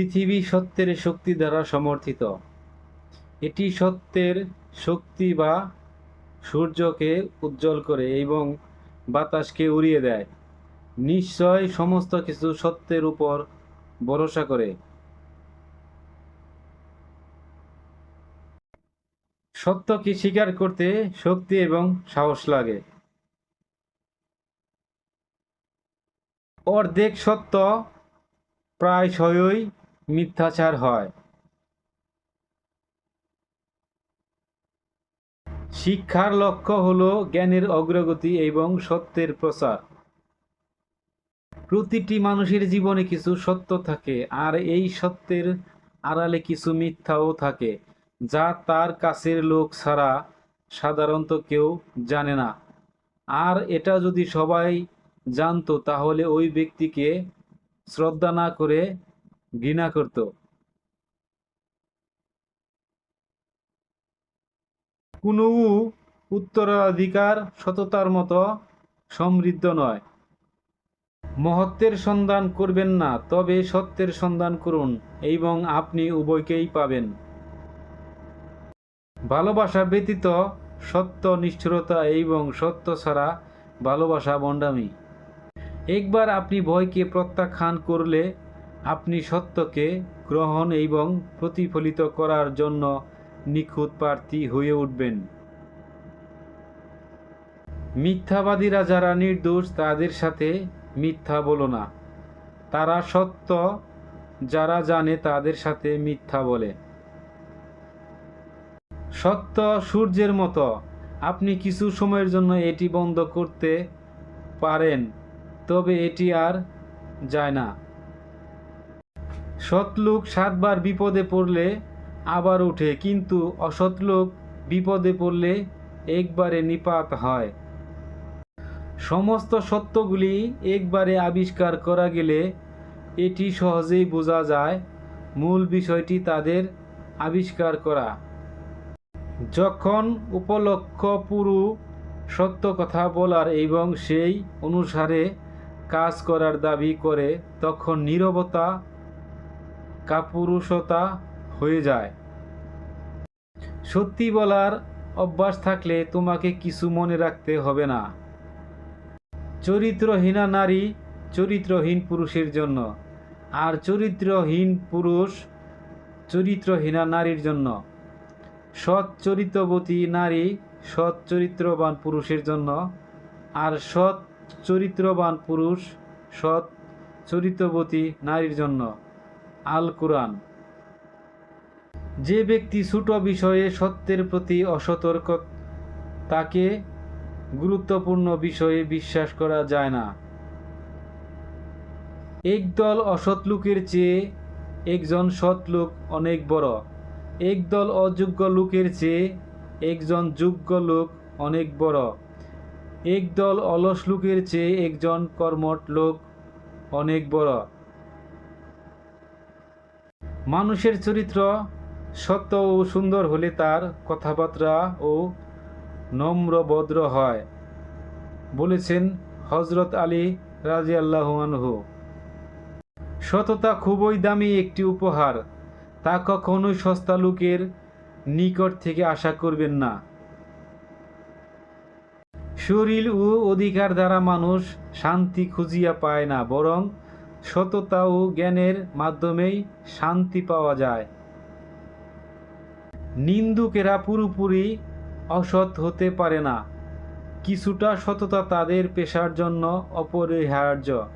পৃথিবী সত্যের শক্তি দ্বারা সমর্থিত। এটি সত্যের শক্তি বা সূর্যকে উজ্জ্বল করে এবং বাতাসকে উড়িয়ে দেয়। নিশ্চয় সমস্ত কিছু সত্যের উপর ভরসা করে। সত্যকে স্বীকার করতে শক্তি এবং সাহস লাগে। অর্ধেক সত্য প্রায়শই মিথ্যাচার হয়। শিক্ষার লক্ষ্য হল জ্ঞানের অগ্রগতি এবং সত্যের প্রচার। প্রতিটি মানুষের জীবনে কিছু সত্য থাকে, আর এই সত্যের আড়ালে কিছু মিথ্যাও থাকে, যা তার কাছের লোক ছাড়া সাধারণত কেউ জানে না। আর এটা যদি সবাই জানতো, তাহলে ওই ব্যক্তিকে শ্রদ্ধা না করে ঘৃণা করত। কোনো উত্তরাধিকার সততার মতো সমৃদ্ধ নয়। মহত্বের সন্ধান করবেন না, তবে সত্যের সন্ধান করুন এবং আপনি উভয়কেই পাবেন। ভালোবাসা ব্যতীত সত্য, নিষ্ঠুরতা এবং সত্য ছাড়া ভালোবাসা বন্ডামি। একবার আপনি ভয়কে প্রত্যাখ্যান করলে আপনি সত্যকে গ্রহণ এবং প্রতিফলিত করার জন্য নিখুঁত প্রার্থী হয়ে উঠবেন। মিথ্যাবাদীরা যারা নির্দোষ, তাদের সাথে মিথ্যা বলো না। তারা সত্য, যারা জানে তাদের সাথে মিথ্যা বলে। সত্য সূর্যের মতো। আপনি কিছু সময়ের জন্য এটি বন্ধ করতে পারেন, তবে এটি আর যায় না। সৎলোক সাতবার বিপদে পড়লে আবার ওঠে, কিন্তু অসৎ লোক বিপদে পড়লে একবারে নিপাত হয়। সমস্ত সত্যগুলি একবারে আবিষ্কার করা গেলে এটি সহজেই বোঝা যায় মূল বিষয়টি তাদের আবিষ্কার করা। যখন উপলক্ষ পুরু সত্য কথা বলার এবং সেই অনুসারে কাজ করার দাবি করে, তখন নীরবতা কাপুরুষতা হয়ে যায়। সত্যি বলার অভ্যাস থাকলে তোমাকে কিছু মনে রাখতে হবে না। চরিত্রহীনা নারী চরিত্রহীন পুরুষের জন্য। আর চরিত্রহীন পুরুষ চরিত্রহীনা নারীর জন্য। সৎ চরিত্রবতী নারী সৎ চরিত্রবান পুরুষের জন্য। আর সৎ চরিত্রবান পুরুষ সৎ চরিত্রবতী নারীর জন্য। আল কুরআন। যে ব্যক্তি ছোট বিষয়ে সত্যের প্রতি অসতর্ক, তাকে গুরুত্বপূর্ণ বিষয়ে বিশ্বাস করা যায় না। একদল অসৎ লোকের চেয়ে একজন সৎ লোক অনেক বড়। একদল অযোগ্য লোকের চেয়ে একজন যোগ্য লোক অনেক বড়। একদল অলস লোকের চেয়ে একজন কর্মট লোক অনেক বড়। মানুষের চরিত্র সত্য ও সুন্দর হলে তার কথাবার্তা ও নম্র ভদ্র হয়, বলেছেন হজরত আলী রাজি আল্লাহানহু সততা খুবই দামি একটি উপহার, তা কখনোই সস্তা লোকের নিকট থেকে আশা করবেন না। শরীর ও অধিকার দ্বারা মানুষ শান্তি খুঁজিয়া পায় না, বরং সততা ও জ্ঞানের মাধ্যমেই শান্তি পাওয়া যায়। নিন্দুকেরা পুরোপুরি অসৎ হতে পারে না। কিছুটা সততা তাদের পেশার জন্য অপরিহার্য।